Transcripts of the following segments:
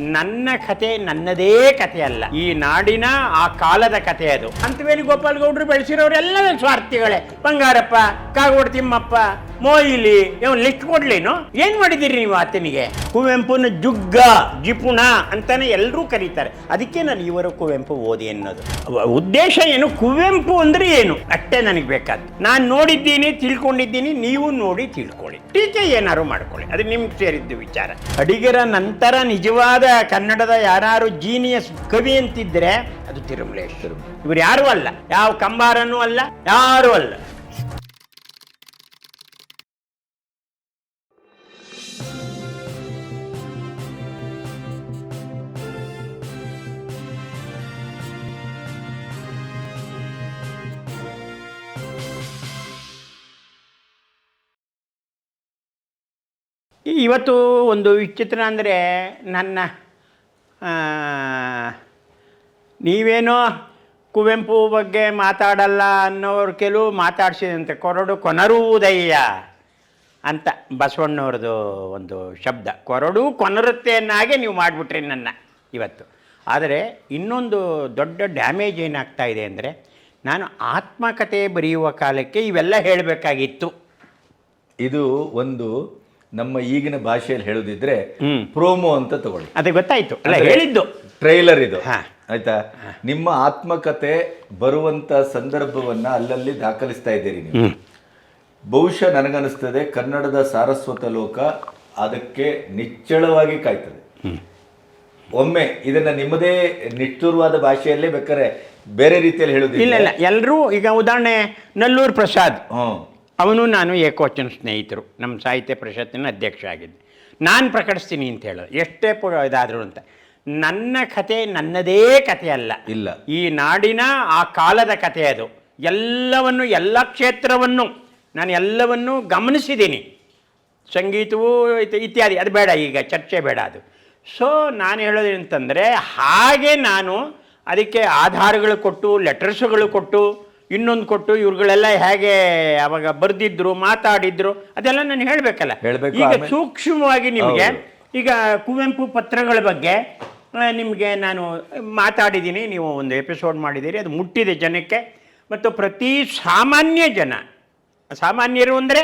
ನನ್ನ ಕತೆ ನನ್ನದೇ ಕತೆ ಅಲ್ಲ. ಈ ನಾಡಿನ ಆ ಕಾಲದ ಕತೆ ಅದು. ಅಂತವೇನು ಗೋಪಾಲ್ ಗೌಡ್ರು ಬೆಳೆಸಿರೋರೆಲ್ಲ ಸ್ವಾರ್ಥಿಗಳೇ. ಬಂಗಾರಪ್ಪ, ಕಾಗೋಡು ತಿಮ್ಮಪ್ಪ ಮೋಯಿಲಿ ಇವನ್ ಲಿಸ್ಟ್ ಕೊಡ್ಲೇನು ಏನ್? ಮಾಡಿದಿರಿ ನೀವು ಆತನಿಗೆ ಕುವೆಂಪುನ ಜುಗ್ಗ ಜಿಪುಣ ಅಂತಾನೆ ಎಲ್ಲರೂ ಕರೀತಾರೆ. ಅದಕ್ಕೆ ನಾನು ಇವರು ಕುವೆಂಪು ಓದಿ ಅನ್ನೋದು. ಉದ್ದೇಶ ಏನು? ಕುವೆಂಪು ಅಂದ್ರೆ ಏನು? ಅಷ್ಟೇ ನನಗೆ ಬೇಕಾದ್ದು. ನಾನು ನೋಡಿದ್ದೀನಿ ತಿಳ್ಕೊಂಡಿದ್ದೀನಿ ನೀವು ನೋಡಿ ತಿಳ್ಕೊಳ್ಳಿ. ಟೀಕೆ ಏನಾರು ಮಾಡ್ಕೊಳ್ಳಿ. ಅದು ನಿಮ್ಗೆ ಸೇರಿದ್ದು ವಿಚಾರ. ಅಡಿಗರ ನಂತರ ನಿಜವಾದ ಕನ್ನಡದ ಯಾರು ಜೀನಿಯಸ್ ಕವಿ ಅಂತಿದ್ರೆ ಅದು ತಿರುಮಲೇಶ್ವರು. ಇವರು ಯಾರು ಅಲ್ಲ. ಯಾವ ಕಂಬಾರನೂ ಅಲ್ಲ ಯಾರು ಅಲ್ಲ. ಇವತ್ತು ಒಂದು ವಿಚಿತ್ರ ಅಂದರೆ ನನ್ನ ನೀವೇನೋ ಕುವೆಂಪು ಬಗ್ಗೆ ಮಾತಾಡಲ್ಲ ಅನ್ನೋರು ಕೆಲವು ಮಾತಾಡ್ಸಿದಂತೆ ಕೊರಡು ಕೊನರುವುದಯ್ಯ ಅಂತ ಬಸವಣ್ಣವ್ರದ್ದು ಒಂದು ಶಬ್ದ. ಕೊರಡು ಕೊನರುತ್ತೆ ಅನ್ನಾಗೆ ನೀವು ಮಾಡಿಬಿಟ್ರಿ ನನ್ನ ಇವತ್ತು. ಆದರೆ ಇನ್ನೊಂದು ದೊಡ್ಡ ಡ್ಯಾಮೇಜ್ ಏನಾಗ್ತಾ ಇದೆ ಅಂದರೆ ನಾನು ಆತ್ಮಕಥೆ ಬರೆಯುವ ಕಾಲಕ್ಕೆ ಇವೆಲ್ಲ ಹೇಳಬೇಕಾಗಿತ್ತು. ಇದು ಒಂದು ನಮ್ಮ ಈಗಿನ ಭಾಷೆಯಲ್ಲಿ ಹೇಳೋದಿದ್ರೆ. ಪ್ರೋಮೋ ಅಂತ ತಗೊಳ್ಳಿ. ಅದೇ ಗೊತ್ತಾಯ್ತು. ಅಲ್ಲ ಹೇಳಿದ್ದು. ಟ್ರೈಲರ್ ಇದು. ಆಯ್ತಾ? ನಿಮ್ಮ ಆತ್ಮಕತೆ ಬರುವಂತ ಸಂದರ್ಭವನ್ನ ಅಲ್ಲಲ್ಲಿ ದಾಖಲಿಸ್ತಾ ಇದ್ದೀರಿ ನೀವು. ಬಹುಶಃ ನನಗನ್ನಿಸ್ತದೆ ಕನ್ನಡದ ಸಾರಸ್ವತ ಲೋಕ ಅದಕ್ಕೆ ನಿಚ್ಚಳವಾಗಿ ಕಾಯ್ತದೆ. ಒಮ್ಮೆ ಇದನ್ನ ನಿಮ್ಮದೇ ನಿಷ್ಠುರವಾದ ಭಾಷೆಯಲ್ಲೇ ಬೇಕಾದ್ರೆ ಬೇರೆ ರೀತಿಯಲ್ಲಿ ಇಲ್ಲ ಇಲ್ಲ. ಎಲ್ಲರೂ ಈಗ ಉದಾಹರಣೆ ನಲ್ಲೂರು ಪ್ರಸಾದ್. ಅವನು ನಾನು ಏಕವಚನ ಸ್ನೇಹಿತರು. ನಮ್ಮ ಸಾಹಿತ್ಯ ಪರಿಷತ್ತಿನ ಅಧ್ಯಕ್ಷ ಆಗಿದ್ದೆ ನಾನು ಪ್ರಕಟಿಸ್ತೀನಿ ಅಂತ ಹೇಳೋದು. ಎಷ್ಟೇ ಪು ಇದಾದರೂ ಅಂತ. ನನ್ನ ಕತೆ ನನ್ನದೇ ಕಥೆ ಅಲ್ಲ. ಇಲ್ಲ. ಈ ನಾಡಿನ ಆ ಕಾಲದ ಕಥೆ ಅದು. ಎಲ್ಲವನ್ನು ಎಲ್ಲ ಕ್ಷೇತ್ರವನ್ನು ನಾನು ಎಲ್ಲವನ್ನು ಗಮನಿಸಿದ್ದೀನಿ. ಸಂಗೀತವು ಇತ್- ಇತ್ಯಾದಿ. ಅದು ಬೇಡ ಈಗ ಚರ್ಚೆ ಬೇಡ ಅದು. ಸೊ ನಾನು ಹೇಳೋದು ಅಂತಂದರೆ ಹಾಗೆ ನಾನು ಅದಕ್ಕೆ ಆಧಾರಗಳು ಕೊಟ್ಟು ಲೆಟರ್ಸ್ಗಳು ಕೊಟ್ಟು ಇನ್ನೊಂದು ಕೊಟ್ಟು ಇವ್ರುಗಳೆಲ್ಲ ಹೇಗೆ ಅವಾಗ ಬರ್ದಿದ್ರು ಮಾತಾಡಿದ್ರು ಅದೆಲ್ಲ ನಾನು ಹೇಳಬೇಕಲ್ಲ. ಹೇಳ್ಬೇಕು, ಈಗ ಸೂಕ್ಷ್ಮವಾಗಿ ನಿಮಗೆ ಈಗ ಕುವೆಂಪು ಪತ್ರಗಳ ಬಗ್ಗೆ ನಿಮಗೆ ನಾನು ಮಾತಾಡಿದ್ದೀನಿ ನೀವು ಒಂದು ಎಪಿಸೋಡ್ ಮಾಡಿದ್ದೀರಿ ಅದು ಮುಟ್ಟಿದೆ ಜನಕ್ಕೆ. ಮತ್ತು ಪ್ರತಿ ಸಾಮಾನ್ಯ ಜನ ಸಾಮಾನ್ಯರು ಅಂದರೆ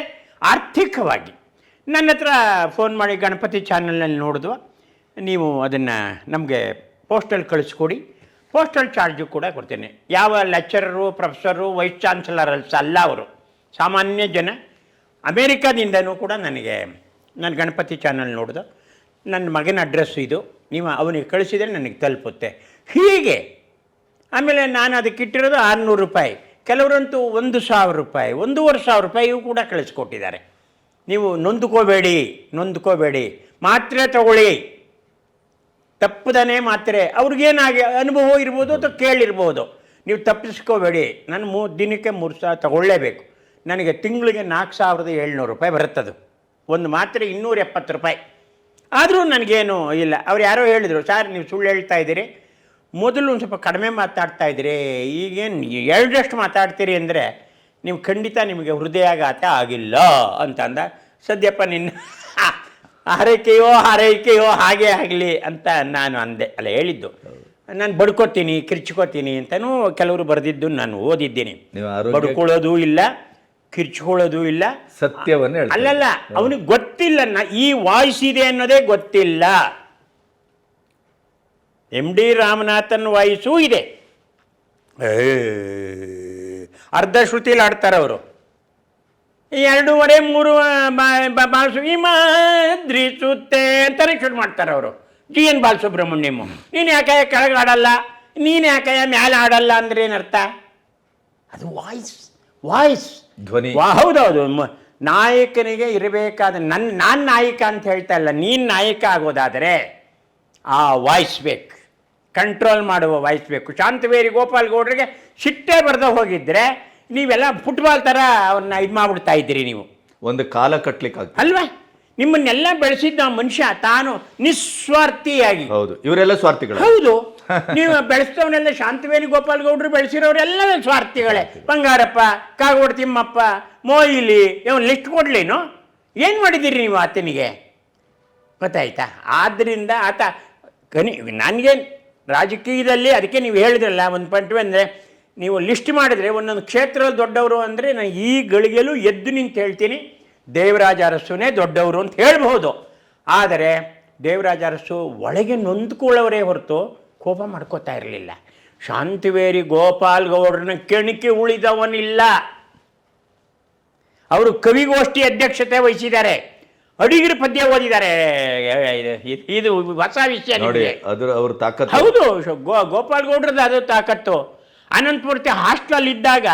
ಆರ್ಥಿಕವಾಗಿ. ನನ್ನ ಹತ್ರ ಫೋನ್ ಮಾಡಿ ಗಣಪತಿ ಚಾನಲ್ನಲ್ಲಿ ನೋಡಿದ್ವ. ನೀವು ಅದನ್ನು ನಮಗೆ ಪೋಸ್ಟಲ್ಲಿ ಕಳಿಸ್ಕೊಡಿ. ಪೋಸ್ಟಲ್ ಚಾರ್ಜು ಕೂಡ ಕೊಡ್ತೇನೆ. ಯಾವ ಲೆಕ್ಚರರು ಪ್ರೊಫೆಸರು ವೈಸ್ ಚಾನ್ಸಲರ್ಸ್ ಅಲ್ಲ ಅವರು. ಸಾಮಾನ್ಯ ಜನ. ಅಮೇರಿಕಾದಿಂದನೂ ಕೂಡ ನನಗೆ ನಾನು ಗಣಪತಿ ಚಾನಲ್ ನೋಡಿದ. ನನ್ನ ಮಗನ ಅಡ್ರೆಸ್ ಇದು. ನೀವು ಅವನಿಗೆ ಕಳಿಸಿದರೆ ನನಗೆ ತಲುಪುತ್ತೆ. ಹೀಗೆ. ಆಮೇಲೆ ನಾನು ಅದಕ್ಕೆ ಇಟ್ಟಿರೋದು ಆರುನೂರು ರೂಪಾಯಿ. ಕೆಲವರಂತೂ ಒಂದು ಸಾವಿರ ರೂಪಾಯಿ, ಒಂದೂವರೆ ಸಾವಿರ ರೂಪಾಯಿಯೂ ಕೂಡ ಕಳಿಸ್ಕೊಟ್ಟಿದ್ದಾರೆ. ನೀವು ನೊಂದ್ಕೋಬೇಡಿ ನೊಂದ್ಕೋಬೇಡಿ. ಮಾತ್ರೆ ತಗೊಳ್ಳಿ. ತಪ್ಪದನೇ ಮಾತ್ರೆ ಅವ್ರಿಗೇನಾಗಿ ಅನುಭವ ಇರ್ಬೋದು ಅಥವಾ ಕೇಳಿರ್ಬೋದು. ನೀವು ತಪ್ಪಿಸ್ಕೋಬೇಡಿ. ನಾನು ಮೂ, ದಿನಕ್ಕೆ ಮೂರು ಸಾವಿರ ತಗೊಳ್ಳೇಬೇಕು. ನನಗೆ ತಿಂಗಳಿಗೆ ನಾಲ್ಕು ಸಾವಿರದ ಏಳ್ನೂರು ರೂಪಾಯಿ ಬರುತ್ತದು. ಒಂದು ಮಾತ್ರೆ ಇನ್ನೂರ ಎಪ್ಪತ್ತು ರೂಪಾಯಿ. ಆದರೂ ನನಗೇನು ಇಲ್ಲ. ಅವ್ರು ಯಾರೋ ಹೇಳಿದರು, ಸರ್, ನೀವು ಸುಳ್ಳು ಹೇಳ್ತಾ ಇದ್ದೀರಿ. ಮೊದಲು ಒಂದು ಸ್ವಲ್ಪ ಕಡಿಮೆ ಮಾತಾಡ್ತಾ ಇದ್ದೀರಿ. ಈಗೇನು ಎರಡರಷ್ಟು ಮಾತಾಡ್ತೀರಿ ಅಂದರೆ ನೀವು ಖಂಡಿತ ನಿಮಗೆ ಹೃದಯಾಘಾತ ಆಗಿಲ್ಲ. ಅಂತ ಅಂದ ಸದ್ಯಪ್ಪ ನಿನ್ನ ಹಾರೈಕೆಯೋ ಹಾರೈಕೆಯೋ ಹಾಗೆ ಆಗಲಿ ಅಂತ ನಾನು ಅಂದೆ ಅಲ್ಲ ಹೇಳಿದ್ದು. ನಾನು ಬಡ್ಕೋತೀನಿ ಕಿರ್ಚ್ಕೋತೀನಿ ಅಂತಲೂ ಕೆಲವರು ಬರೆದಿದ್ದು ನಾನು ಓದಿದ್ದೀನಿ. ಬಡ್ಕೊಳ್ಳೋದು ಇಲ್ಲ ಕಿರ್ಚ್ಕೊಳ್ಳೋದು ಇಲ್ಲ. ಸತ್ಯವನ್ನ ಅಲ್ಲಲ್ಲ ಅವನಿಗೆ ಗೊತ್ತಿಲ್ಲ ನಾ ಈ ವಾಯ್ಸ್ ಇದೆ ಅನ್ನೋದೇ ಗೊತ್ತಿಲ್ಲ. ಎಂ ಡಿ ರಾಮನಾಥನ್ ವಾಯ್ಸೂ ಇದೆ. ಏ, ಅರ್ಧ ಶ್ರುತಿಲಿ ಆಡ್ತಾರೆ ಅವರು ಎರಡೂವರೆ ಮೂರು ಬಾಲಸುಬ್ರಹ್ಮಣ್ಯ ಮಾದ್ರಿಸುತ್ತೆ ಅಂತಾನೆ ಶುರು ಮಾಡ್ತಾರೆ ಅವರು. ಜಿ ಎನ್ ಬಾಲಸುಬ್ರಹ್ಮಣ್ಯಮ್ ನೀನು ಯಾಕಯ್ಯ ಕೆಳಗೆ ಆಡಲ್ಲ ನೀನು ಯಾಕಯ್ಯ ಮ್ಯಾಲೆ ಆಡಲ್ಲ ಅಂದ್ರೆ ಏನರ್ಥ? ಅದು ವಾಯ್ಸ್ ವಾಯ್ಸ್. ಧ್ವನಿ. ಹೌದೌದು. ನಾಯಕನಿಗೆ ಇರಬೇಕಾದ ನನ್ನ ನಾನು ನಾಯಕ ಅಂತ ಹೇಳ್ತಾ ಇಲ್ಲ ನೀನು ನಾಯಕ ಆಗೋದಾದರೆ ಆ ವಾಯ್ಸ್ ಬೇಕು. ಕಂಟ್ರೋಲ್ ಮಾಡುವ ವಾಯ್ಸ್ ಬೇಕು. ಶಾಂತವೇರಿ ಗೋಪಾಲ್ ಗೌಡ್ರಿಗೆ ಸಿಟ್ಟೆ ಬರೆದ ಹೋಗಿದ್ರೆ ನೀವೆಲ್ಲ ಫುಟ್ಬಾಲ್ ಥರ ಅವನ್ನ ಇದು ಮಾಡ್ಬಿಡ್ತಾ ಇದ್ದೀರಿ ನೀವು. ಒಂದು ಕಾಲ ಕಟ್ಲಿಕ್ಕೆ ಅಲ್ವಾ? ನಿಮ್ಮನ್ನೆಲ್ಲ ಬೆಳೆಸಿದ್ದ ಮನುಷ್ಯ ತಾನು ನಿಸ್ವಾರ್ಥಿಯಾಗಿ. ಹೌದು ಇವರೆಲ್ಲ ಸ್ವಾರ್ಥಿಗಳು. ಹೌದು. ನೀವು ಬೆಳೆಸಿದವನೆಲ್ಲ ಶಾಂತವೇಣಿ ಗೋಪಾಲ್ ಗೌಡ್ರು ಬೆಳೆಸಿರೋರೆಲ್ಲ ಸ್ವಾರ್ಥಿಗಳೇ. ಬಂಗಾರಪ್ಪ ಕಾಗೋಡ್ ತಿಮ್ಮಪ್ಪ ಮೋಯಿಲಿ ಇವನ್ ಲಿಸ್ಟ್ ಕೊಡ್ಲೇನು? ಏನು ಮಾಡಿದ್ದೀರಿ ನೀವು ಆತನಿಗೆ? ಗೊತ್ತಾಯ್ತಾ? ಆದ್ದರಿಂದ ಆತ ಕನಿ ನನಗೆ ರಾಜಕೀಯದಲ್ಲಿ ಅದಕ್ಕೆ ನೀವು ಹೇಳಿದ್ರಲ್ಲ ಒಂದು ಪಂಟ್ ಅಂದರೆ ನೀವು ಲಿಸ್ಟ್ ಮಾಡಿದರೆ ಒಂದೊಂದು ಕ್ಷೇತ್ರದಲ್ಲಿ ದೊಡ್ಡವರು ಅಂದರೆ ನಾನು ಈ ಗಳಿಗೆಲೂ ಎದ್ದು ನಿಂತು ಹೇಳ್ತೀನಿ ದೇವರಾಜ ಅರಸುನೇ ದೊಡ್ಡವರು ಅಂತ ಹೇಳ್ಬೋದು ಆದರೆ ದೇವರಾಜ ಅರಸು ಒಳಗೆ ನೊಂದ್ಕೊಳ್ಳೋರೇ ಹೊರತು ಕೋಪ ಮಾಡ್ಕೋತಾ ಇರಲಿಲ್ಲ. ಶಾಂತಿವೇರಿ ಗೋಪಾಲ್ ಗೌಡ್ರನ್ನ ಕೆಣಕಿ ಉಳಿದವನಿಲ್ಲ. ಅವರು ಕವಿಗೋಷ್ಠಿ ಅಧ್ಯಕ್ಷತೆ ವಹಿಸಿದ್ದಾರೆ. ಅಡಿಗಿರ ಪದ್ಯ ಓದಿದ್ದಾರೆ. ಇದು- ಹೊಸ ವಿಷಯ ನೋಡಿ ನಿಮಗೆ ಅದ್ರ ಅವ್ರ ತಾಕತ್ತು. ಹೌದು ಗೋಪಾಲ್ ಗೌಡ್ರದ್ದು ಅದು ತಾಕತ್ತು. ಅನಂತಮೂರ್ತಿ ಹಾಸ್ಟ್ಲಲ್ಲಿ ಇದ್ದಾಗ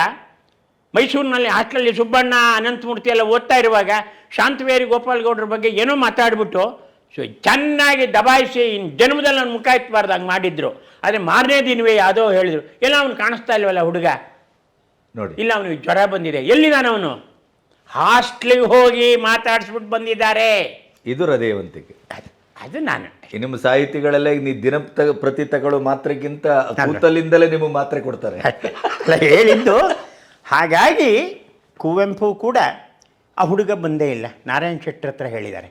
ಮೈಸೂರಿನಲ್ಲಿ ಹಾಸ್ಟೆಲಲ್ಲಿ ಸುಬ್ಬಣ್ಣ ಅನಂತಮೂರ್ತಿ ಎಲ್ಲ ಓದ್ತಾ ಇರುವಾಗ ಶಾಂತವೇರಿ ಗೋಪಾಲಗೌಡರ ಬಗ್ಗೆ ಏನೋ ಮಾತಾಡ್ಬಿಟ್ಟು ಸೊ ಚೆನ್ನಾಗಿ ದಬಾಯಿಸಿ ಇನ್ನು ಜನ್ಮದಲ್ಲಿ ನನ್ನ ಮುಖ ಎತ್ತಬಾರ್ದು ಹಂಗೆ ಮಾಡಿದ್ರು. ಆದರೆ ಮಾರನೇ ದಿನವೇ ಯಾವುದೋ ಹೇಳಿದ್ರು. ಎಲ್ಲ ಅವ್ನು ಕಾಣಿಸ್ತಾ ಇಲ್ವಲ್ಲ ಹುಡುಗ? ನೋಡಿ. ಇಲ್ಲ ಅವನಿಗೆ ಜ್ವರ ಬಂದಿದೆ. ಎಲ್ಲಿದ್ದಾನೆ ಅವನು? ಹಾಸ್ಟ್ಲಿಗೆ ಹೋಗಿ ಮಾತಾಡಿಸ್ಬಿಟ್ಟು ಬಂದಿದ್ದಾರೆ. ಇದು ಹೃದಯವಂತಿಕೆ. ಅದು ನಾನು. ನಿಮ್ಮ ಸಾಹಿತಿಗಳೆಲ್ಲ ಈಗ ನೀವು ದಿನ ಪ್ರತಿ ತಗೊಳ್ಳೋ ಮಾತ್ರೆಗಿಂತ ಕೂತಲಿಂದಲೇ ನಿಮಗೆ ಮಾತ್ರೆ ಕೊಡ್ತಾರೆ. ಅಲ್ಲ ಹೇಳಿದ್ದು ಹಾಗಾಗಿ ಕುವೆಂಪು ಕೂಡ ಆ ಹುಡುಗ ಬಂದೇ ಇಲ್ಲ. ನಾರಾಯಣ ಶೆಟ್ಟರ್ ಹತ್ರ ಹೇಳಿದ್ದಾರೆ.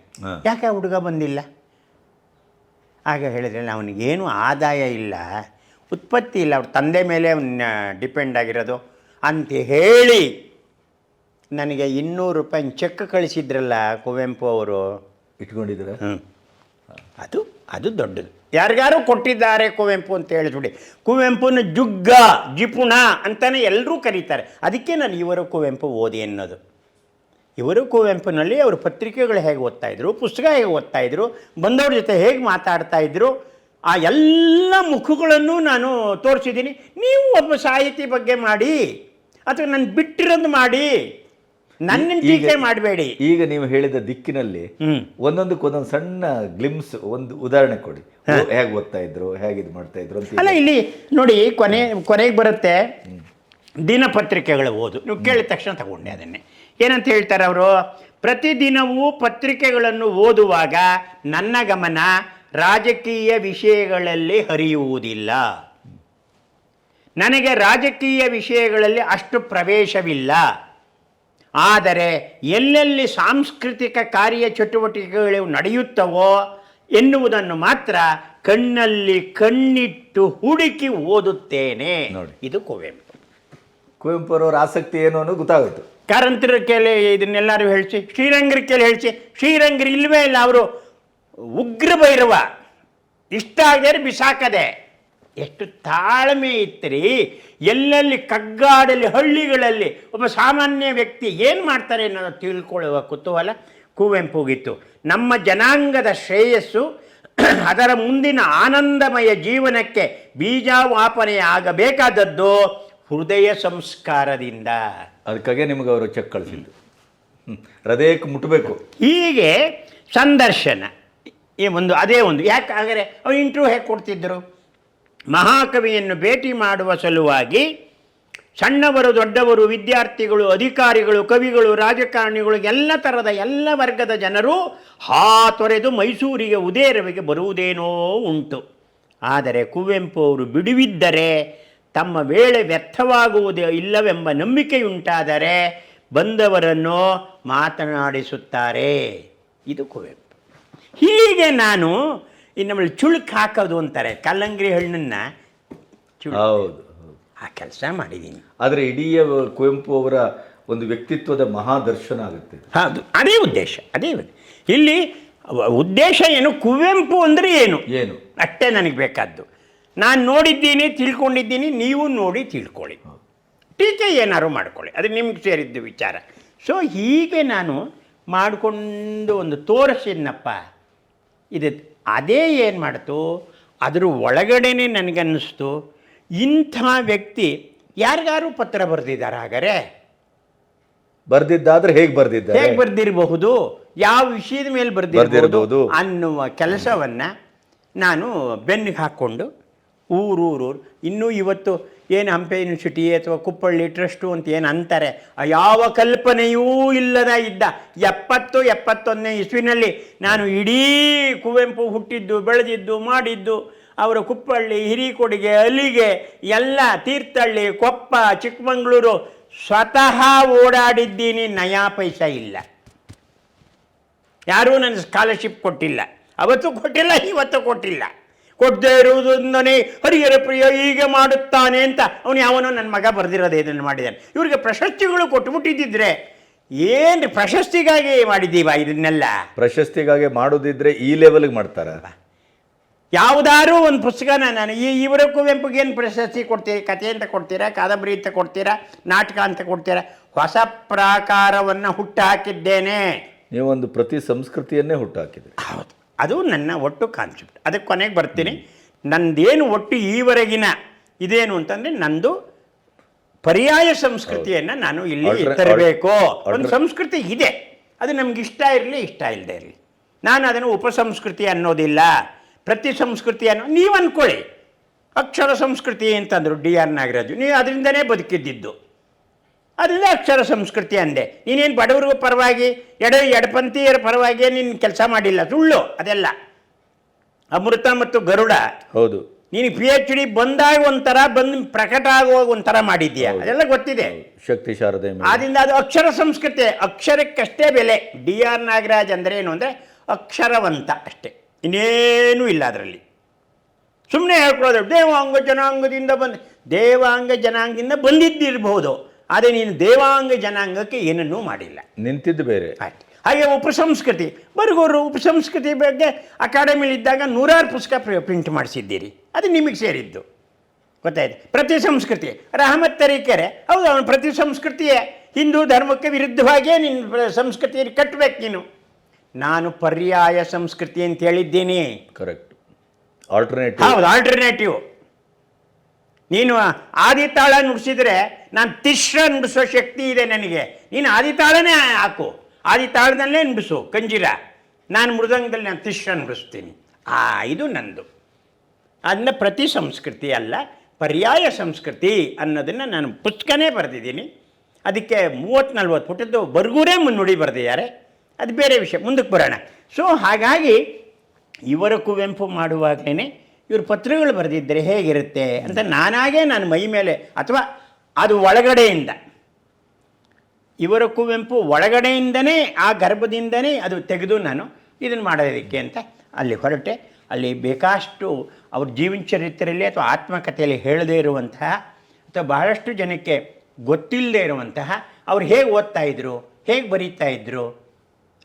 ಯಾಕೆ ಆ ಹುಡುಗ ಬಂದಿಲ್ಲ? ಆಗ ಹೇಳಿದ್ರೆ ಅವನಿಗೇನು ಆದಾಯ ಇಲ್ಲ ಉತ್ಪತ್ತಿ ಇಲ್ಲ ಅವ್ರ ತಂದೆ ಮೇಲೆ ಅವನ್ನ ಡಿಪೆಂಡ್ ಆಗಿರೋದು. ಅಂತ ಹೇಳಿ ನನಗೆ ಇನ್ನೂರು ರೂಪಾಯಿ ಚೆಕ್ ಕಳಿಸಿದ್ರಲ್ಲ ಕುವೆಂಪು ಅವರು. ಇಟ್ಕೊಂಡಿದ್ರು ಹ್ಞೂ ಅದು ಅದು ದೊಡ್ಡದು. ಯಾರಿಗಾರು ಕೊಟ್ಟಿದ್ದಾರೆ ಕುವೆಂಪು ಅಂತ ಹೇಳಿದ್ಬಿಡಿ ಕುವೆಂಪುನ ಜುಗ್ಗ, ಜಿಪುಣ ಅಂತಲೇ ಎಲ್ಲರೂ ಕರೀತಾರೆ. ಅದಕ್ಕೆ ನಾನು ಇವರು ಕುವೆಂಪು ಓದಿ ಅನ್ನೋದು ಇವರು ಕುವೆಂಪುನಲ್ಲಿ ಅವರು ಪತ್ರಿಕೆಗಳು ಹೇಗೆ ಓದ್ತಾ ಇದ್ರು, ಪುಸ್ತಕ ಹೇಗೆ ಓದ್ತಾ ಇದ್ರು, ಬಂದವ್ರ ಜೊತೆ ಹೇಗೆ ಮಾತಾಡ್ತಾ ಇದ್ರು, ಆ ಎಲ್ಲ ಮುಖಗಳನ್ನು ನಾನು ತೋರಿಸಿದ್ದೀನಿ. ನೀವು ಒಬ್ಬ ಸಾಹಿತಿ ಬಗ್ಗೆ ಮಾಡಿ, ಅಥವಾ ನಾನು ಬಿಟ್ಟಿರೋದು ಮಾಡಿ ನನ್ನನ್ನು ಟೀಕೆ ಮಾಡಬೇಡಿ. ಈಗ ನೀವು ಹೇಳಿದ ದಿಕ್ಕಿನಲ್ಲಿ ಒಂದೊಂದಕ್ಕೆ ಒಂದೊಂದು ಸಣ್ಣ ಗ್ಲಿಮ್ಸ್ ಒಂದು ಉದಾಹರಣೆ ಕೊಡಿ. ಹೇಗೆ ಓದ್ತಾ ಇದ್ರು ಹೇಗೆ ಇದು ಮಾಡ್ತಾ ಇದ್ರು ಅಂತ ಅಲ್ಲ ಇಲ್ಲಿ ನೋಡಿ ಕೊನೆ ಕೊನೆಗೆ ಬರುತ್ತೆ ದಿನಪತ್ರಿಕೆಗಳು ಓದು. ನೀವು ಕೇಳಿದ ತಕ್ಷಣ ತಗೊಂಡೆ ಅದನ್ನೇ. ಏನಂತ ಹೇಳ್ತಾರೆ ಅವರು? ಪ್ರತಿದಿನವೂ ಪತ್ರಿಕೆಗಳನ್ನು ಓದುವಾಗ ನನ್ನ ಗಮನ ರಾಜಕೀಯ ವಿಷಯಗಳಲ್ಲಿ ಹರಿಯುವುದಿಲ್ಲ. ನನಗೆ ರಾಜಕೀಯ ವಿಷಯಗಳಲ್ಲಿ ಅಷ್ಟು ಪ್ರವೇಶವಿಲ್ಲ. ಆದರೆ ಎಲ್ಲೆಲ್ಲಿ ಸಾಂಸ್ಕೃತಿಕ ಕಾರ್ಯ ಚಟುವಟಿಕೆಗಳು ನಡೆಯುತ್ತವೋ ಎನ್ನುವುದನ್ನು ಮಾತ್ರ ಕಣ್ಣಲ್ಲಿ ಕಣ್ಣಿಟ್ಟು ಹುಡುಕಿ ಓದುತ್ತೇನೆ. ನೋಡಿ. ಇದು ಕುವೆಂಪು. ಕುವೆಂಪು ಅವರವರ ಆಸಕ್ತಿ ಏನು ಅನ್ನೋದು ಗೊತ್ತಾಗುತ್ತೆ. ಕಾರಂತರ ಕೇಳಿ ಇದನ್ನೆಲ್ಲರೂ ಹೇಳಿಸಿ ಶ್ರೀರಂಗರ ಕೇಳಿ ಹೇಳಿಸಿ ಶ್ರೀರಂಗರು ಇಲ್ಲವೇ ಇಲ್ಲ ಅವರು ಉಗ್ರ ಭೈರವ. ಇಷ್ಟ ಆಗದೆ ಬಿಸಾಕದೆ. ಎಷ್ಟು ತಾಳ್ಮೆ ಇತ್ತರಿ? ಎಲ್ಲೆಲ್ಲಿ ಕಗ್ಗಾಡಲ್ಲಿ ಹಳ್ಳಿಗಳಲ್ಲಿ ಒಬ್ಬ ಸಾಮಾನ್ಯ ವ್ಯಕ್ತಿ ಏನು ಮಾಡ್ತಾರೆ ಅನ್ನೋದು ತಿಳ್ಕೊಳ್ಳುವ ಕುತೂಹಲ ಕುವೆಂಪುಗಿತ್ತು. ನಮ್ಮ ಜನಾಂಗದ ಶ್ರೇಯಸ್ಸು ಅದರ ಮುಂದಿನ ಆನಂದಮಯ ಜೀವನಕ್ಕೆ ಬೀಜಾವಾಪನೆಯಾಗಬೇಕಾದದ್ದು ಹೃದಯ ಸಂಸ್ಕಾರದಿಂದ. ಅದಕ್ಕಾಗಿ ನಿಮಗೆ ಅವರು ಚೆಕ್ ಕಳಿಸಿದ್ದು. ಹೃದಯಕ್ಕೆ ಮುಟ್ಟಬೇಕು ಹೀಗೆ ಸಂದರ್ಶನ. ಈ ಒಂದು ಅದೇ ಒಂದು. ಯಾಕೆ ಹಾಗಾದರೆ ಅವ್ರು ಇಂಟರ್ವ್ಯೂ ಹೇಗೆ ಕೊಡ್ತಿದ್ದರು ಮಹಾಕವಿಯನ್ನು ಭೇಟಿ ಮಾಡುವ ಸಲುವಾಗಿ ಸಣ್ಣವರು ದೊಡ್ಡವರು ವಿದ್ಯಾರ್ಥಿಗಳು ಅಧಿಕಾರಿಗಳು ಕವಿಗಳು ರಾಜಕಾರಣಿಗಳು ಎಲ್ಲ ಥರದ ಎಲ್ಲ ವರ್ಗದ ಜನರು ಹಾ ತೊರೆದು ಮೈಸೂರಿಗೆ ಉದೇರವಿಗೆ ಬರುವುದೇನೋ ಉಂಟು. ಆದರೆ ಕುವೆಂಪು ಅವರು ಬಿಡುವಿದ್ದರೆ ತಮ್ಮ ವೇಳೆ ವ್ಯರ್ಥವಾಗುವುದೇ ಇಲ್ಲವೆಂಬ ನಂಬಿಕೆಯುಂಟಾದರೆ ಬಂದವರನ್ನು ಮಾತನಾಡಿಸುತ್ತಾರೆ. ಇದು ಕುವೆಂಪು. ಹೀಗೆ ನಾನು ಈ ನಮ್ಮಲ್ಲಿ ಚುಳುಕ್ ಹಾಕೋದು ಅಂತಾರೆ. ಕಲ್ಲಂಗಡಿ ಹಣ್ಣನ್ನು ಹೌದು. ಆ ಕೆಲಸ ಮಾಡಿದ್ದೀನಿ ಆದರೆ ಇಡೀ ಕುವೆಂಪು ಅವರ ಒಂದು ವ್ಯಕ್ತಿತ್ವದ ಮಹಾದರ್ಶನ ಆಗುತ್ತೆ. ಹೌದು ಅದೇ ಉದ್ದೇಶ ಅದೇ. ಇಲ್ಲಿ ಉದ್ದೇಶ ಏನು ಕುವೆಂಪು ಅಂದರೆ ಏನು? ಏನು? ಅಷ್ಟೇ ನನಗೆ ಬೇಕಾದ್ದು. ನಾನು ನೋಡಿದ್ದೀನಿ ತಿಳ್ಕೊಂಡಿದ್ದೀನಿ ನೀವು ನೋಡಿ ತಿಳ್ಕೊಳ್ಳಿ. ಟೀಕೆ ಏನಾದ್ರು ಮಾಡ್ಕೊಳ್ಳಿ ಅದು ನಿಮ್ಗೆ ಸೇರಿದ್ದು ವಿಚಾರ. ಸೊ ಹೀಗೆ ನಾನು ಮಾಡಿಕೊಂಡು ಒಂದು ತೋರಿಸಿದ್ನಪ್ಪ. ಇದು ಅದೇ ಏನು ಮಾಡ್ತು? ಅದ್ರ ಒಳಗಡೆನೆ ನನಗನ್ನಿಸ್ತು ಇಂಥ ವ್ಯಕ್ತಿ ಯಾರಿಗಾರು ಪತ್ರ ಬರೆದಿದ್ದಾರೆ ಹಾಗಾರೆ ಬರ್ದಿದ್ದಾದ್ರೆ ಹೇಗೆ ಬರ್ದಿದ್ದಾರೆ? ಹೇಗೆ ಬರ್ದಿರಬಹುದು? ಯಾವ ವಿಷಯದ ಮೇಲೆ ಬರ್ದಿರಬಹುದು ಅನ್ನುವ ಕೆಲಸವನ್ನು ನಾನು ಬೆನ್ನಿಗೆ ಹಾಕ್ಕೊಂಡು ಊರೂರೂರು ಇನ್ನೂ ಇವತ್ತು ಏನು ಹಂಪೆ ಯೂನಿವರ್ಸಿಟಿ ಅಥವಾ ಕುಪ್ಪಳ್ಳಿ ಟ್ರಸ್ಟು ಅಂತ ಏನು ಅಂತಾರೆ? ಯಾವ ಕಲ್ಪನೆಯೂ ಇಲ್ಲದ ಇದ್ದ ಎಪ್ಪತ್ತು ಎಪ್ಪತ್ತೊಂದನೇ ಇಸ್ವಿನಲ್ಲಿ ನಾನು ಇಡೀ ಕುವೆಂಪು ಹುಟ್ಟಿದ್ದು, ಬೆಳೆದಿದ್ದು, ಮಾಡಿದ್ದು, ಅವರ ಕುಪ್ಪಳ್ಳಿ ಹಿರಿಕೊಡಿಗೆ, ಅಲಿಗೆ, ಎಲ್ಲ ತೀರ್ಥಹಳ್ಳಿ, ಕೊಪ್ಪ, ಚಿಕ್ಕಮಗಳೂರು ಸ್ವತಃ ಓಡಾಡಿದ್ದೀನಿ, ನಯಾ ಪೈಸ ಇಲ್ಲ. ಯಾರೂ ನನಗೆ ಸ್ಕಾಲರ್ಶಿಪ್ ಕೊಟ್ಟಿಲ್ಲ. ಅವತ್ತು ಕೊಟ್ಟಿಲ್ಲ, ಇವತ್ತು ಕೊಟ್ಟಿಲ್ಲ. ಕೊಡದೇ ಇರುವುದರಿಂದನೇ ಹರಿಹರ ಪ್ರಿಯ ಹೀಗೆ ಮಾಡುತ್ತಾನೆ ಅಂತ ಅವನು ಯಾವನೋ ನನ್ನ ಮಗ ಬರೆದಿರೋದೇ ಇದನ್ನು ಮಾಡಿದ್ದಾನೆ. ಇವರಿಗೆ ಪ್ರಶಸ್ತಿಗಳು ಕೊಟ್ಬಿಟ್ಟಿದ್ದಿದ್ರೆ ಏನು ಪ್ರಶಸ್ತಿಗಾಗಿ ಮಾಡಿದ್ದೀವ ಇದನ್ನೆಲ್ಲ? ಪ್ರಶಸ್ತಿಗಾಗಿ ಮಾಡೋದಿದ್ರೆ ಈ ಲೆವೆಲ್ಗೆ ಮಾಡ್ತಾರ. ಯಾವುದಾದ್ರೂ ಒಂದು ಪುಸ್ತಕನ ನಾನು ಈ ಇವರ ಕುವೆಂಪುಗೆ ಏನು ಪ್ರಶಸ್ತಿ ಕೊಡ್ತೀರಿ? ಕಥೆ ಅಂತ ಕೊಡ್ತೀರಾ? ಕಾದಂಬರಿ ಅಂತ ಕೊಡ್ತೀರಾ? ನಾಟಕ ಅಂತ ಕೊಡ್ತೀರಾ? ಹೊಸ ಪ್ರಾಕಾರವನ್ನು ಹುಟ್ಟು ಹಾಕಿದ್ದೇನೆ. ನೀವೊಂದು ಪ್ರತಿ ಸಂಸ್ಕೃತಿಯನ್ನೇ ಹುಟ್ಟುಹಾಕಿದ್ರಿ ಹೌದು. ಅದು ನನ್ನ ಒಟ್ಟು ಕಾನ್ಸೆಪ್ಟ್ ಅದಕ್ಕೆ ಕೊನೆಗೆ ಬರ್ತೀನಿ. ನಂದೇನು ಒಟ್ಟು ಈವರೆಗಿನ ಇದೇನು ಅಂತಂದರೆ ನಂದು ಪರ್ಯಾಯ ಸಂಸ್ಕೃತಿಯನ್ನು ನಾನು ಇಲ್ಲಿ ತರಬೇಕು. ಒಂದು ಸಂಸ್ಕೃತಿ ಇದೆ. ಅದು ನಮ್ಗೆ ಇಷ್ಟ ಇರಲಿ ಇಷ್ಟ ಇಲ್ಲದೆ ಇರಲಿ. ನಾನು ಅದನ್ನು ಉಪಸಂಸ್ಕೃತಿ ಅನ್ನೋದಿಲ್ಲ. ಪ್ರತಿ ಸಂಸ್ಕೃತಿ ಅನ್ನೋ ನೀವು ಅಂದ್ಕೊಳ್ಳಿ ಅಕ್ಷರ ಸಂಸ್ಕೃತಿ ಅಂತಂದರು ಡಿ ಆರ್ ನಾಗರಾಜು. ನೀವು ಅದರಿಂದನೇ ಬದುಕಿದ್ದಿದ್ದು. ಅದರಿಂದ ಅಕ್ಷರ ಸಂಸ್ಕೃತಿ ಅಂದೆ. ನೀನೇನು ಬಡವರಿಗೂ ಪರವಾಗಿ ಎಡ ಎಡಪಂಥೀಯರ ಪರವಾಗಿ ನೀನು ಕೆಲಸ ಮಾಡಿಲ್ಲ ಸುಳ್ಳು ಅದೆಲ್ಲ. ಅಮೃತ ಮತ್ತು ಗರುಡ. ಹೌದು. ನೀನು ಪಿ ಎಚ್ ಡಿ ಬಂದಾಗ ಒಂಥರ ಬಂದು ಪ್ರಕಟ ಆಗುವಾಗ ಒಂಥರ ಮಾಡಿದ್ಯಾ ಅದೆಲ್ಲ ಗೊತ್ತಿದೆ. ಶಕ್ತಿ ಶಾರದೆ. ಆದ್ರಿಂದ ಅದು ಅಕ್ಷರ ಸಂಸ್ಕೃತಿ. ಅಕ್ಷರಕ್ಕಷ್ಟೇ ಬೆಲೆ. ಡಿ ಆರ್ ನಾಗರಾಜ್ ಅಂದರೆ ಏನು ಅಂದರೆ ಅಕ್ಷರವಂತ ಅಷ್ಟೇ. ಇನ್ನೇನೂ ಇಲ್ಲ ಅದರಲ್ಲಿ. ಸುಮ್ಮನೆ ಹೇಳ್ಕೊಳ್ಳೋದು ದೇವಾಂಗ ಜನಾಂಗದಿಂದ ಬಂದ ದೇವಾಂಗ ಜನಾಂಗದಿಂದ ಬಂದಿದ್ದಿರಬಹುದು ಆದರೆ ನೀನು ದೇವಾಂಗ ಜನಾಂಗಕ್ಕೆ ಏನನ್ನೂ ಮಾಡಿಲ್ಲ. ನಿಂತಿದ್ದು ಬೇರೆ. ಆಯ್ತು. ಹಾಗೆ ಉಪಸಂಸ್ಕೃತಿ ಬರ್ಗೋರು ಉಪಸಂಸ್ಕೃತಿ ಬಗ್ಗೆ ಅಕಾಡೆಮಿಲಿದ್ದಾಗ ನೂರಾರು ಪುಸ್ತಕ ಪ್ರಿಂಟ್ ಮಾಡಿಸಿದ್ದೀರಿ. ಅದು ನಿಮಗೆ ಸೇರಿದ್ದು. ಗೊತ್ತಾಯ್ತು? ಪ್ರತಿ ಸಂಸ್ಕೃತಿ. ರಹಮತ್ ತರೀಕೆರೆ ಹೌದು ಅವನು ಪ್ರತಿ ಸಂಸ್ಕೃತಿಯೇ. ಹಿಂದೂ ಧರ್ಮಕ್ಕೆ ವಿರುದ್ಧವಾಗಿಯೇ ನಿನ್ನ ಸಂಸ್ಕೃತಿಯಲ್ಲಿ ಕಟ್ಟಬೇಕು ನೀನು. ನಾನು ಪರ್ಯಾಯ ಸಂಸ್ಕೃತಿ ಅಂತ ಹೇಳಿದ್ದೀನಿ. ಕರೆಕ್ಟ್ ಆಲ್ಟರ್ನೇಟಿವ್ ಹೌದು ಆಲ್ಟರ್ನೇಟಿವ್ ನೀನು ಆದಿತಾಳ ನುಡಿಸಿದ್ರೆ ನಾನು ತಿಶ್ರ ನುಡಿಸೋ ಶಕ್ತಿ ಇದೆ ನನಗೆ. ನೀನು ಆದಿತಾಳನೇ ಹಾಕು. ಆದಿತಾಳದಲ್ಲೇ ನುಡಿಸು, ಕಂಜಿರ. ನಾನು ಮೃದಂಗದಲ್ಲಿ ನಾನು ತಿಶ್ರ ನುಡಿಸ್ತೀನಿ. ಆ, ಇದು ನಂದು. ಅದನ್ನ ಪ್ರತಿ ಸಂಸ್ಕೃತಿ ಅಲ್ಲ, ಪರ್ಯಾಯ ಸಂಸ್ಕೃತಿ ಅನ್ನೋದನ್ನು ನಾನು ಪುಸ್ತಕನೇ ಬರೆದಿದ್ದೀನಿ. ಅದಕ್ಕೆ ಮೂವತ್ತು ನಲ್ವತ್ತು ಪುಟದ್ದು ಬರ್ಗೂರೇ ಮುನ್ನುಡಿ ಬರೆದಿದ್ದಾರೆ. ಅದು ಬೇರೆ ವಿಷಯ. ಮುಂದಕ್ಕೆ ಬರೋಣ. ಸೊ ಹಾಗಾಗಿ ಇವರ ಕುವೆಂಪು ಮಾಡುವಾಗಲೇ ಇವರು ಪತ್ರಗಳು ಬರೆದಿದ್ದರೆ ಹೇಗಿರುತ್ತೆ ಅಂತ ನಾನಾಗೇ ನಾನು ಮೈ ಮೇಲೆ ಅಥವಾ ಅದು ಒಳಗಡೆಯಿಂದ. ಇವರ ಕುವೆಂಪು ಒಳಗಡೆಯಿಂದನೇ, ಆ ಗರ್ಭದಿಂದನೇ ಅದು ತೆಗೆದು ನಾನು ಇದನ್ನು ಮಾಡೋದಕ್ಕೆ ಅಂತ ಅಲ್ಲಿ ಹೊರಟೆ. ಅಲ್ಲಿ ಬೇಕಾಷ್ಟು ಅವ್ರ ಜೀವನ ಚರಿತ್ರೆಯಲ್ಲಿ ಅಥವಾ ಆತ್ಮಕಥೆಯಲ್ಲಿ ಹೇಳದೇ ಇರುವಂತಹ ಅಥವಾ ಬಹಳಷ್ಟು ಜನಕ್ಕೆ ಗೊತ್ತಿಲ್ಲದೆ ಇರುವಂತಹ ಅವ್ರು ಹೇಗೆ ಓದ್ತಾ ಇದ್ರು, ಹೇಗೆ ಬರೀತಾ ಇದ್ರು,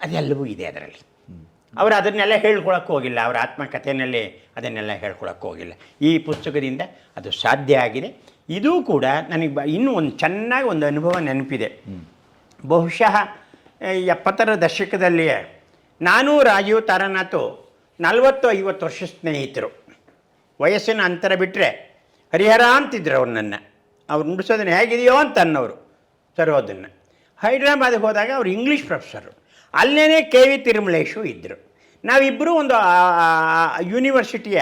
ಅದೆಲ್ಲವೂ ಇದೆ ಅದರಲ್ಲಿ. ಅವರು ಅದನ್ನೆಲ್ಲ ಹೇಳ್ಕೊಳಕ್ಕೆ ಹೋಗಿಲ್ಲ. ಅವರ ಆತ್ಮಕಥೆಯಲ್ಲಿ ಅದನ್ನೆಲ್ಲ ಹೇಳ್ಕೊಳಕ್ಕೆ ಹೋಗಿಲ್ಲ. ಈ ಪುಸ್ತಕದಿಂದ ಅದು ಸಾಧ್ಯ ಆಗಿದೆ. ಇದೂ ಕೂಡ ನನಗೆ ಬ ಇನ್ನೂ ಒಂದು ಚೆನ್ನಾಗಿ ಒಂದು ಅನುಭವ ನೆನಪಿದೆ. ಬಹುಶಃ ಎಪ್ಪತ್ತರ ದಶಕದಲ್ಲಿಯೇ ನಾನು ರಾಜೀವ್ ತಾರನಾಥು ನಲವತ್ತು ಐವತ್ತು ವರ್ಷ ಸ್ನೇಹಿತರು. ವಯಸ್ಸಿನ ಅಂತರ ಬಿಟ್ಟರೆ ಹರಿಹರ ಅಂತಿದ್ರು ಅವ್ರು ನನ್ನ. ಅವ್ರು ನುಡಿಸೋದನ್ನು ಹೇಗಿದೆಯೋ ಅಂತ ಅನ್ನೋರು ಸರೋದನ್ನು ಹೈದ್ರಾಬಾದ್ಗೆ ಹೋದಾಗ ಅವ್ರು ಇಂಗ್ಲೀಷ್ ಪ್ರೊಫೆಸರು ಅಲ್ಲೇ ಕೆ ವಿ ತಿರುಮಲೇಶು ಇದ್ದರು ನಾವಿಬ್ಬರು ಒಂದು ಯೂನಿವರ್ಸಿಟಿಯ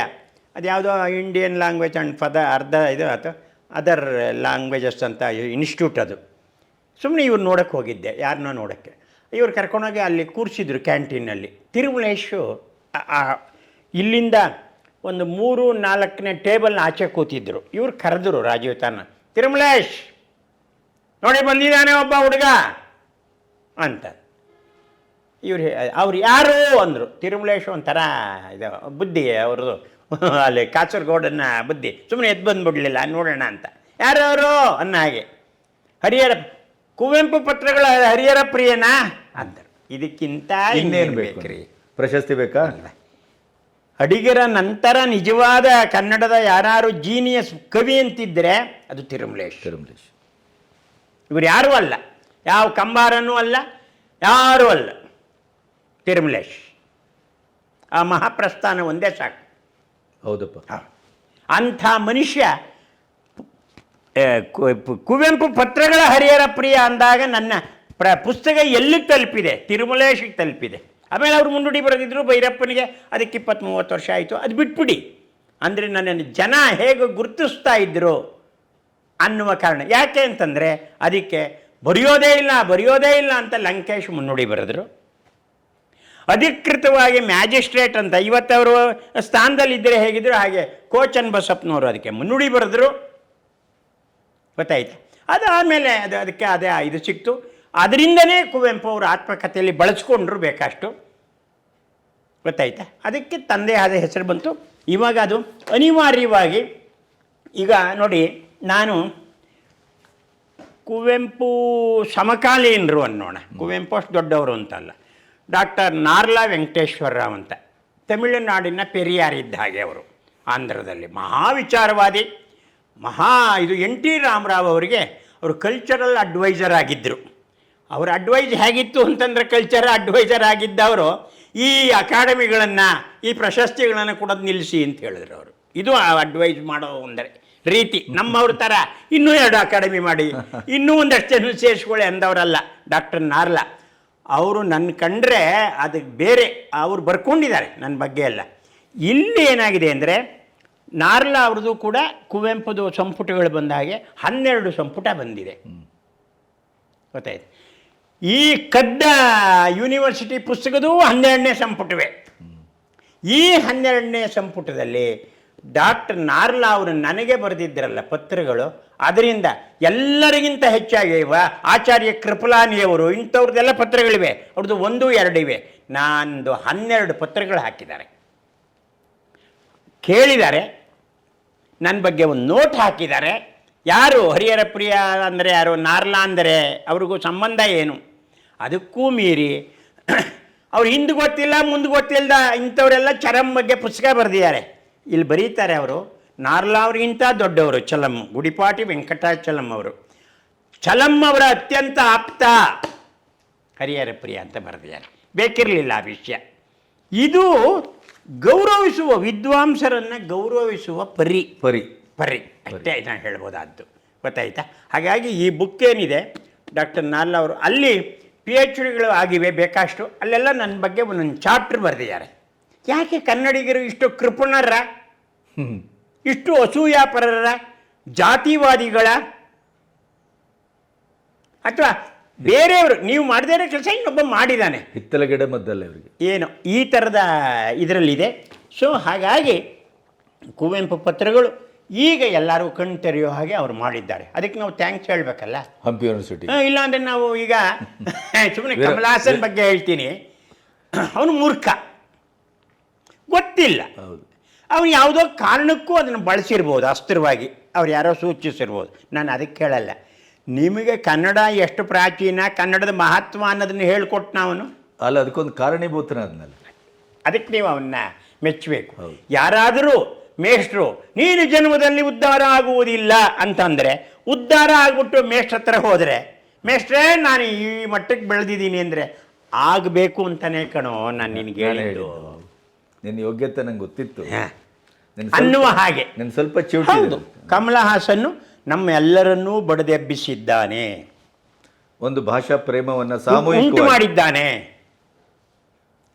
ಅದು ಯಾವುದೋ ಇಂಡಿಯನ್ ಲ್ಯಾಂಗ್ವೇಜ್ ಆ್ಯಂಡ್ ಫದ, ಅರ್ಧ ಇದು ಅಥವಾ ಅದರ್ ಲ್ಯಾಂಗ್ವೇಜಸ್ ಅಂತ ಇನ್ಸ್ಟಿಟ್ಯೂಟ್ ಅದು. ಸುಮ್ಮನೆ ಇವ್ರು ನೋಡೋಕ್ಕೆ ಹೋಗಿದ್ದೆ ಯಾರನ್ನೋ ನೋಡೋಕ್ಕೆ. ಇವ್ರು ಕರ್ಕೊಂಡೋಗಿ ಅಲ್ಲಿ ಕೂರಿಸಿದ್ರು ಕ್ಯಾಂಟೀನಲ್ಲಿ. ತಿರುಮಲೇಶು ಇಲ್ಲಿಂದ ಒಂದು ಮೂರು, ನಾಲ್ಕನೇ ಟೇಬಲ್ನ ಆಚೆ ಕೂತಿದ್ರು. ಇವ್ರು ಕರೆದ್ರು ರಾಜೀವ್ ತಾನ ತಿರುಮಲೇಶ್, ನೋಡಿ ಬಂದಿದ್ದಾನೆ ಒಬ್ಬ ಹುಡುಗ ಅಂತ. ಇವ್ರು ಅವ್ರು ಯಾರು ಅಂದರು. ತಿರುಮಲೇಶ್ ಒಂಥರ ಇದು ಬುದ್ಧಿ ಅವ್ರದ್ದು. ಅಲ್ಲಿ ಕಾಸರಗೋಡನ್ನ ಬುದ್ಧಿ. ಸುಮ್ಮನೆ ಎದ್ದು ಬಂದ್ಬಿಡಲಿಲ್ಲ ನೋಡೋಣ ಅಂತ. ಯಾರು ಅವರು ಅನ್ನ ಹಾಗೆ. ಹರಿಹರ ಕುವೆಂಪು ಪತ್ರಗಳ ಹರಿಹರ ಪ್ರಿಯನಾ? ಅಂದರು. ಇದಕ್ಕಿಂತ ಇನ್ನೇನು ಇನ್ನೇನು ಬೇಕು? ಬೇಕ್ರಿ? ಪ್ರಶಸ್ತಿ ಬೇಕಾ? ಅಡಿಗರ ನಂತರ ನಿಜವಾದ ಕನ್ನಡದ ಯಾರು ಜೀನಿಯಸ್ ಕವಿ ಅಂತಿದ್ರೆ ಅದು ತಿರುಮಲೇಶ್. ತಿರುಮಲೇಶ್. ಇವರು ಯಾರೂ ಅಲ್ಲ. ಯಾವ ಕಂಬಾರನೂ ಅಲ್ಲ ಯಾರೂ ಅಲ್ಲ. ತಿರುಮಲೇಶ್. ಆ ಮಹಾಪ್ರಸ್ಥಾನ ಒಂದೇ ಸಾಕು. ಹೌದಪ್ಪ. ಅಂಥ ಮನುಷ್ಯ ಕುವೆಂಪು ಪತ್ರಗಳ ಹರಿಹರ ಪ್ರಿಯ ಅಂದಾಗ ನನ್ನ ಪ್ರ ಪುಸ್ತಕ ಎಲ್ಲಿಗೆ ತಲುಪಿದೆ? ತಿರುಮಲೇಶಿಗೆ ತಲುಪಿದೆ. ಆಮೇಲೆ ಅವರು ಮುನ್ನುಡಿ ಬರೆದಿದ್ದರು ಭೈರಪ್ಪನಿಗೆ ಅದಕ್ಕೆ ಇಪ್ಪತ್ತು ಮೂವತ್ತು ವರ್ಷ ಆಯಿತು. ಅದು ಬಿಟ್ಬಿಡಿ. ಅಂದರೆ ನನ್ನನ್ನು ಜನ ಹೇಗೆ ಗುರುತಿಸ್ತಾ ಇದ್ದರು ಅನ್ನುವ ಕಾರಣ. ಯಾಕೆ ಅಂತಂದರೆ ಅದಕ್ಕೆ ಬರೆಯೋದೇ ಇಲ್ಲ ಬರೆಯೋದೇ ಇಲ್ಲ ಅಂತ ಲಂಕೇಶ್ ಮುನ್ನುಡಿ ಬರೆದ್ರು. ಅಧಿಕೃತವಾಗಿ ಮ್ಯಾಜಿಸ್ಟ್ರೇಟ್ ಅಂತ ಇವತ್ತವರು ಸ್ಥಾನದಲ್ಲಿದ್ದರೆ ಹೇಗಿದ್ರು ಹಾಗೆ ಕೋಚನ್ ಬಸಪ್ಪನವರು ಅದಕ್ಕೆ ಮುನ್ನುಡಿ ಬರೆದ್ರು. ಗೊತ್ತಾಯ್ತು? ಅದಾದಮೇಲೆ ಅದು ಅದಕ್ಕೆ ಅದೇ ಇದು ಸಿಕ್ತು. ಅದರಿಂದನೇ ಕುವೆಂಪು ಅವರು ಆತ್ಮಕಥೆಯಲ್ಲಿ ಬಳಸ್ಕೊಂಡ್ರು ಬೇಕಷ್ಟು. ಗೊತ್ತಾಯ್ತಾ? ಅದಕ್ಕೆ ತಂದೆ ಆದ ಹೆಸರು ಬಂತು. ಇವಾಗ ಅದು ಅನಿವಾರ್ಯವಾಗಿ ಈಗ ನೋಡಿ, ನಾನು ಕುವೆಂಪು ಸಮಕಾಲೀನರು ಅನ್ನೋಣ. ಕುವೆಂಪು ಅಷ್ಟು ದೊಡ್ಡವರು ಅಂತಲ್ಲ. ಡಾಕ್ಟರ್ ನಾರ್ಲಾ ವೆಂಕಟೇಶ್ವರ ರಾವ್ ಅಂತ. ತಮಿಳುನಾಡಿನ ಪೆರಿಯಾರಿದ್ದ ಹಾಗೆ ಅವರು, ಆಂಧ್ರದಲ್ಲಿ. ಮಹಾ ವಿಚಾರವಾದಿ ಮಹಾ ಇದು ಎನ್ ಟಿ ರಾಮರಾವ್ ಅವರಿಗೆ ಅವರು ಕಲ್ಚರಲ್ ಅಡ್ವೈಸರ್ ಆಗಿದ್ದರು ಅವರ ಅಡ್ವೈಸ್ ಹೇಗಿತ್ತು ಅಂತಂದರೆ ಕಲ್ಚರ್ ಅಡ್ವೈಸರ್ ಆಗಿದ್ದವರು ಈ ಅಕಾಡೆಮಿಗಳನ್ನು, ಈ ಪ್ರಶಸ್ತಿಗಳನ್ನು ಕೊಡೋದು ನಿಲ್ಲಿಸಿ ಅಂತ ಹೇಳಿದ್ರು ಅವರು. ಇದು ಅಡ್ವೈಸ್ ಮಾಡೋ ಒಂದರೆ ರೀತಿ. ನಮ್ಮವ್ರ ಥರ ಇನ್ನೂ ಎರಡು ಅಕಾಡೆಮಿ ಮಾಡಿ, ಇನ್ನೂ ಒಂದಷ್ಟು ಜನ ಸೇರಿಸ್ಕೊಳ್ಳಿ ಅಂದವರಲ್ಲ ಡಾಕ್ಟರ್ ನಾರ್ಲಾ. ಅವರು ನನ್ನ ಕಂಡ್ರೆ ಅದಕ್ಕೆ ಬೇರೆ ಅವರು ಬರ್ಕೊಂಡಿದ್ದಾರೆ ನನ್ನ ಬಗ್ಗೆ ಎಲ್ಲ. ಇಲ್ಲಿ ಏನಾಗಿದೆ ಅಂದರೆ ನಾರ್ಲಾ ಅವ್ರದ್ದು ಕೂಡ ಕುವೆಂಪುದು ಸಂಪುಟಗಳು ಬಂದ ಹಾಗೆ ಹನ್ನೆರಡು ಸಂಪುಟ ಬಂದಿದೆ. ಗೊತ್ತಾಯ್ತು? ಈ ಕದ್ದ ಯೂನಿವರ್ಸಿಟಿ ಪುಸ್ತಕದೂ ಹನ್ನೆರಡನೇ ಸಂಪುಟವೇ. ಈ ಹನ್ನೆರಡನೇ ಸಂಪುಟದಲ್ಲಿ ಡಾಕ್ಟರ್ ನಾರ್ಲಾ ಅವರು ನನಗೆ ಬರೆದಿದ್ದರಲ್ಲ ಪತ್ರಗಳು. ಅದರಿಂದ ಎಲ್ಲರಿಗಿಂತ ಹೆಚ್ಚಾಗಿ ಇವ ಆಚಾರ್ಯ ಕೃಪಲಾನಿಯವರು ಇಂಥವ್ರದ್ದೆಲ್ಲ ಪತ್ರಗಳಿವೆ. ಅವ್ರದ್ದು ಒಂದು, ಎರಡು ಇವೆ. ನಾನು ಹನ್ನೆರಡು ಪತ್ರಗಳು ಹಾಕಿದ್ದಾರೆ. ಕೇಳಿದ್ದಾರೆ ನನ್ನ ಬಗ್ಗೆ ಒಂದು ನೋಟ್ ಹಾಕಿದ್ದಾರೆ. ಯಾರು ಹರಿಹರ ಪ್ರಿಯ ಅಂದರೆ ಯಾರು? ನಾರ್ಲಾ ಅಂದರೆ ಅವ್ರಿಗೂ ಸಂಬಂಧ ಏನು? ಅದಕ್ಕೂ ಮೀರಿ ಅವ್ರು ಹಿಂದೆ ಗೊತ್ತಿಲ್ಲ, ಮುಂದೆ ಗೊತ್ತಿಲ್ಲದ ಇಂಥವರೆಲ್ಲ ಚರಂ ಬಗ್ಗೆ ಪುಸ್ತಕ ಬರೆದಿದ್ದಾರೆ. ಇಲ್ಲಿ ಬರೀತಾರೆ ಅವರು ನಾರ್ಲಾವ್ರಿಗಿಂತ ದೊಡ್ಡವರು ಚಲಂ ಗುಡಿಪಾಟಿ ವೆಂಕಟಾಚಲಂ ಅವರು. ಚಲಂ ಅವರ ಅತ್ಯಂತ ಆಪ್ತ. ಹರಿಹರ ಪ್ರಿಯ ಅಂತ ಬರೆದಿದ್ದಾರೆ. ಬೇಕಿರಲಿಲ್ಲ ಆ ವಿಷಯ. ಇದು ಗೌರವಿಸುವ ವಿದ್ವಾಂಸರನ್ನು ಗೌರವಿಸುವ ಪರಿ. ಪರಿ. ಪರಿ. ಅಷ್ಟೇ ನಾನು ಹೇಳ್ಬೋದಾದ್ದು. ಗೊತ್ತಾಯ್ತಾ? ಹಾಗಾಗಿ ಈ ಬುಕ್ ಏನಿದೆ ಡಾಕ್ಟರ್ ನಾಲ್ ಅವರು ಅಲ್ಲಿ ಪಿ ಎಚ್ ಡಿಗಳು ಆಗಿವೆ ಬೇಕಷ್ಟು ಅಲ್ಲೆಲ್ಲ ನನ್ನ ಬಗ್ಗೆ ಒಂದೊಂದು ಚಾಪ್ಟರ್ ಬರೆದಿದ್ದಾರೆ. ಯಾಕೆ ಕನ್ನಡಿಗರು ಇಷ್ಟು ಕೃಪಣರ. ಇಷ್ಟು ಅಸೂಯಾಪರರ ಜಾತಿವಾದಿಗಳ ಅಥವಾ ಬೇರೆಯವರು ನೀವು ಮಾಡದೇ ಕೆಲಸ ಇನ್ನೊಬ್ಬ ಮಾಡಿದ್ದಾನೆ ಹಿತ್ತಲ ಗಿಡ ಮದ್ದಲ್ಲ ಇವರಿಗೆ. ಏನು ಈ ಥರದ ಇದರಲ್ಲಿದೆ. ಸೊ ಹಾಗಾಗಿ ಕುವೆಂಪು ಪತ್ರಗಳು ಈಗ ಎಲ್ಲರೂ ಕಣ್ಣು ತೆರೆಯೋ ಹಾಗೆ ಅವ್ರು ಮಾಡಿದ್ದಾರೆ. ಅದಕ್ಕೆ ನಾವು ಥ್ಯಾಂಕ್ಸ್ ಹೇಳಬೇಕಲ್ಲ? ಹಂಪಿ ಯೂನಿವರ್ಸಿಟಿ ಇಲ್ಲಾಂದರೆ ನಾವು ಈಗ ಸುಮ್ಮನೆ ಕಮಲಾಸನ್ ಬಗ್ಗೆ ಹೇಳ್ತೀನಿ. ಅವನು ಮೂರ್ಖ. ಗೊತ್ತಿಲ್ಲ. ಹೌದು. ಅವನು ಯಾವುದೋ ಕಾರಣಕ್ಕೂ ಅದನ್ನು ಬಳಸಿರ್ಬೋದು ಅಸ್ತ್ರವಾಗಿ ಅವ್ರು ಯಾರೋ ಸೂಚಿಸಿರ್ಬೋದು. ನಾನು ಅದಕ್ಕೆ ಹೇಳಲ್ಲ ನಿಮಗೆ ಕನ್ನಡ ಎಷ್ಟು ಪ್ರಾಚೀನ ಕನ್ನಡದ ಮಹತ್ವ ಅನ್ನೋದನ್ನು ಹೇಳ್ಕೊಟ್ಟು ಅವನು? ಅಲ್ಲ ಅದಕ್ಕೊಂದು ಕಾರಣೀಭೂತನಾದ್ನಲ್ಲ ಅದಕ್ಕೆ ನೀವು ಅವನ್ನ ಮೆಚ್ಚಬೇಕು. ಯಾರಾದರೂ ಮೇಷ್ಟ್ರು ನೀನು ಜನ್ಮದಲ್ಲಿ ಉದ್ಧಾರ ಆಗುವುದಿಲ್ಲ ಅಂತಂದರೆ ಉದ್ಧಾರ ಆಗಿಬಿಟ್ಟು ಮೇಷ್ಟ್ರ ಹತ್ರ ಹೋದರೆ ಮೇಷ್ಟ್ರೇ ನಾನು ಈ ಮಟ್ಟಕ್ಕೆ ಬೆಳೆದಿದ್ದೀನಿ ಅಂದರೆ ಆಗಬೇಕು ಅಂತಲೇ ಕಣೋ ನಾನು ನಿನಗೆ ನಾನು ಹೇಳಿದ್ದು. ಹೇಳಿದ್ದು. ನಿನ್ನ ಯೋಗ್ಯತೆ ನಂಗೆ ಗೊತ್ತಿತ್ತು. ಅನ್ನುವ ಹಾಗೆ. ನನ್ನ ಸ್ವಲ್ಪ ಹೌದು. ಕಮಲ ಹಾಸನ್ನು ನಮ್ಮ ಎಲ್ಲರನ್ನೂ ಬಡದೆಬ್ಬಿಸಿದ್ದಾನೆ ಒಂದು ಭಾಷಾ ಪ್ರೇಮವನ್ನ ಸಾಮೂಹಿಕ ಮಾಡಿದ್ದಾನೆ.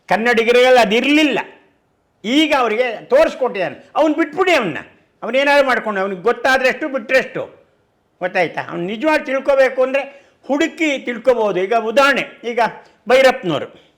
ಕನ್ನಡಿಗರಲ್ಲಿ ಅದಿರಲಿಲ್ಲ. ಈಗ ಅವರಿಗೆ ತೋರಿಸ್ಕೊಟ್ಟಿದ್ದಾನೆ. ಅವನು ಬಿಟ್ಬಿಡಿ ಅವನ್ನ ಅವನೇನಾದ್ರು ಮಾಡ್ಕೊಂಡು ಅವ್ನಿಗೆ ಗೊತ್ತಾದ್ರೆಷ್ಟು ಬಿಟ್ಟರೆಷ್ಟು ಗೊತ್ತಾಯ್ತಾ? ಅವ್ನು ನಿಜವಾಗಿ ತಿಳ್ಕೊಬೇಕು ಅಂದರೆ ಹುಡುಕಿ ತಿಳ್ಕೊಬೋದು. ಈಗ ಉದಾಹರಣೆ ಈಗ ಭೈರಪ್ಪನವರು.